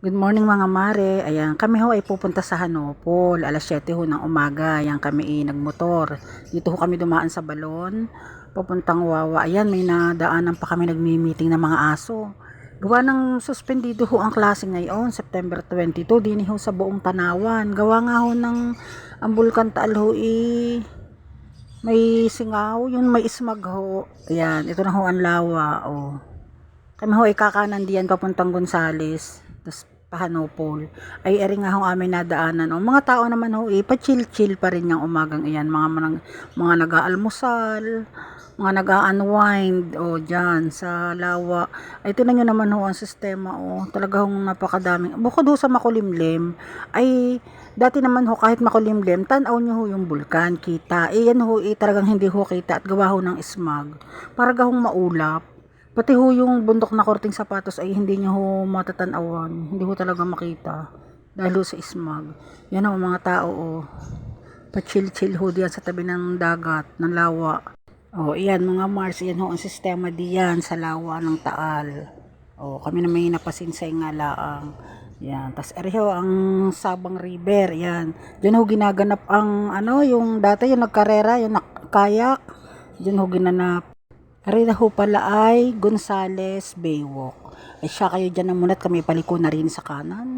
Good morning mga mare. Ayan, kami ho ay pupunta sa Hanopol. Alas 7 ho ng umaga. Ayan, kami ay nagmotor. Dito ho kami dumaan sa balon. Papuntang Wawa. Ayan, may nadaanan pa kami nagmi-meeting ng mga aso. Gawa ng suspendido ho ang klase ngayon, September 22. Dini ho sa buong Tanawan. Gawa nga ho ng ang Bulkan Taal ho i may singaw, yun may ismag ho. Ayan, ito na ho ang lawa. Oh. Kami ho ay kakanan diyan papuntang Gonzales. Tapos Pahanopol. Ay eri nga ho amin nadaanan. O mga tao naman ho eh, pa-chill-chill pa rin yung umagang iyan. Mga, mga, mga nag-aalmusal, mga nag-unwind o dyan sa lawa. Ay tinan nyo naman ho ang sistema o talaga hong napakadaming. Bukod ho sa makulimlim, ay dati naman ho kahit makulimlim, tanaw nyo ho yung bulkan, kita. Eh yan ho eh, talagang hindi ho kita at gawa ho ng smog. Para gahong maulap. Pati ho yung bundok na korting sapatos ay hindi nyo ho matatanawan. Hindi ho talaga makita. Dahil ho sa smog. Yan ho mga tao o. Pa-chill-chill ho diyan sa tabi ng dagat, ng lawa. O, iyan mga Mars, yan ho ang sistema diyan sa lawa ng Taal. O, kami na may napasinsay nga laang. Yan, tas eri ho ang Sabang River, yan. Diyan ho ginaganap ang ano, yung dati yung nagkarera, yung nak- kayak. Diyan ho ginanap. Eri na ho pala ay Gonzales Baywalk. Ay siya kayo dyan na muna at kami paliko na rin sa kanan.